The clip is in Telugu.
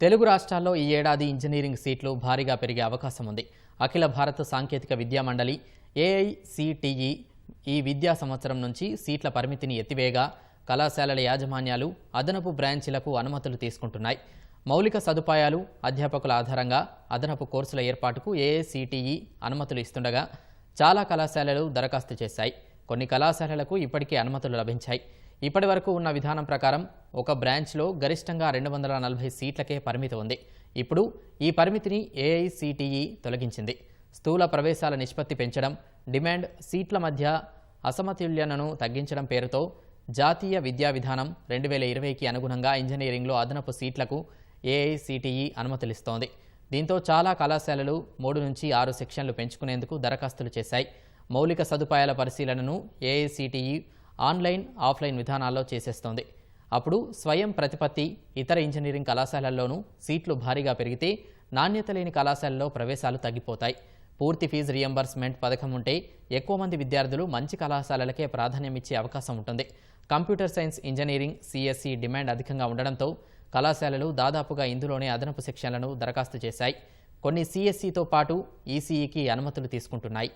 తెలుగు రాష్ట్రాల్లో ఈ ఏడాది ఇంజనీరింగ్ సీట్లు భారీగా పెరిగే అవకాశం ఉంది. అఖిల భారత సాంకేతిక విద్యా మండలి ఏఐసిటిఈ ఈ విద్యా సంవత్సరం నుంచి సీట్ల పరిమితిని ఎత్తివేయగా కళాశాలల యాజమాన్యాలు అదనపు బ్రాంచీలకు అనుమతులు తీసుకుంటున్నాయి. మౌలిక సదుపాయాలు అధ్యాపకుల ఆధారంగా అదనపు కోర్సుల ఏర్పాటుకు ఏఐసిటిఈ అనుమతులు ఇస్తుండగా చాలా కళాశాలలు దరఖాస్తు చేశాయి. కొన్ని కళాశాలలకు ఇప్పటికే అనుమతులు లభించాయి. ఇప్పటి వరకు ఉన్న విధానం ప్రకారం ఒక బ్రాంచ్లో గరిష్టంగా రెండు వందల నలభై సీట్లకే పరిమితి ఉంది. ఇప్పుడు ఈ పరిమితిని ఏఐసిటిఈ తొలగించింది. స్థూల ప్రవేశాల నిష్పత్తి పెంచడం డిమాండ్ సీట్ల మధ్య అసమతుల్యతను తగ్గించడం పేరుతో జాతీయ విద్యా విధానం రెండు వేల ఇరవైకి అనుగుణంగా ఇంజనీరింగ్లో అదనపు సీట్లకు ఏఐసిటిఈ అనుమతులిస్తోంది. దీంతో చాలా కళాశాలలు మూడు నుంచి ఆరు సెక్షన్లు పెంచుకునేందుకు దరఖాస్తులు చేశాయి. మౌలిక సదుపాయాల పరిశీలనను ఏఐసిటిఈ ఆన్లైన్ ఆఫ్లైన్ విధానాల్లో చేసేస్తోంది. అప్పుడు స్వయం ప్రతిపత్తి ఇతర ఇంజనీరింగ్ కళాశాలల్లోనూ సీట్లు భారీగా పెరిగితే నాణ్యత లేని కళాశాలలో ప్రవేశాలు తగ్గిపోతాయి. పూర్తి ఫీజు రియంబర్స్మెంట్ పథకం ఉంటే ఎక్కువ మంది విద్యార్థులు మంచి కళాశాలలకే ప్రాధాన్యం ఇచ్చే అవకాశం ఉంటుంది. Computer science engineering CSC demand అధికంగా ఉండడంతో కళాశాలలు దాదాపుగా ఇందులోనే అదనపు శిక్షణలను దరఖాస్తు చేశాయి. కొన్ని సిఎస్సితో పాటు ఈసీఈకి అనుమతులు తీసుకుంటున్నాయి.